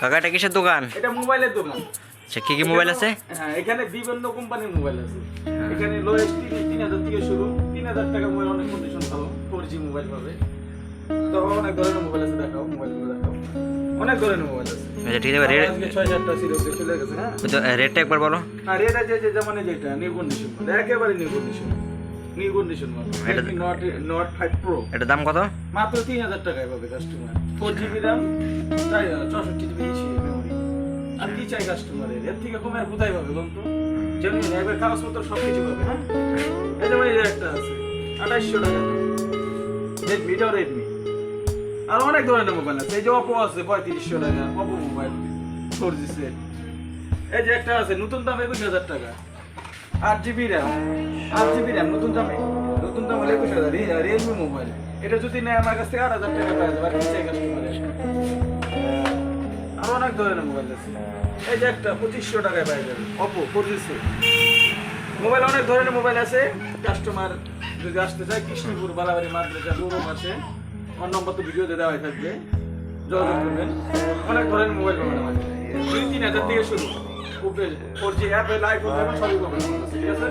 কাকা এটা কিসের দোকান? এটা মোবাইলের দোকান। আচ্ছা কি কি মোবাইল আছে? হ্যাঁ এখানে বিভিন্ন কোম্পানির মোবাইল আছে। এখানে লোয়েস্ট তিন হাজার থেকে শুরু তিন হাজার টাকা মোবাইল অনেক কন্ডিশন ভালো ফোর জি মোবাইল পাবে। তো অনেক ধরনের মোবাইল আছে দেখাও মোবাইলগুলো দেখাও। অনেক ধরনের মোবাইল আছে। আচ্ছা ঠিক আছে রেট ছয় চারটা সিরিজ চলে গেছে হ্যাঁ। রেটটা একবার বলো। আর এটা যে যে যেমন এই যেটা নিউ কন্ডিশন একেবারে নিউ কন্ডিশন এটা- নট নট প্রো দাম কত? মাত্র তিন হাজার টাকায় পাবে কাস্টমার জিবি জিবি মেমোরি আর কি চাই কাস্টমারের এর? থেকে কমে আর কোথায় পাবে বলুন তো যেমনি একবার কাগজপত্র সব কিছু পাবে হ্যাঁ? একটা আছে। টাকা। রেডমি এটাও রেডমি আর অনেক ধরনের মোবাইল আছে। এই যে অপো আছে পঁয়ত্রিশশো টাকা। Oppo mobile four G set এই যে একটা আছে নতুন দাম একুশ হাজার টাকা। আট জিবি র্যাম, আট জিবি র্যাম, নতুন দামে। নতুন দাম হলো একুশ হাজার। রিয়েলমি মোবাইল এটা যদি নেয় আমার কাছ থেকে আট হাজার টাকা পাওয়া যাবে আর কি অনেক ধরনের মোবাইল আছে। এই যে একটা, পঁচিশশো টাকায় পাওয়া যাবে। অপো পঁচিশশো মোবাইল অনেক ধরনের মোবাইল আছে। কাস্টমার যদি আসতে চায়, কৃষ্ণপুর, বালাবাড়ি, মাদ্রাসা পূর্ব পাশে, আমার নম্বর তো ভিডিওতে দেওয়াই থাকবে। যোগাযোগ করবেন। অনেক ধরনের মোবাইল পাবেন আমার দুই, তিন হাজার থেকে শুরু। জি অ্যাপেল আইফোন সবই হবে ঠিক আছে?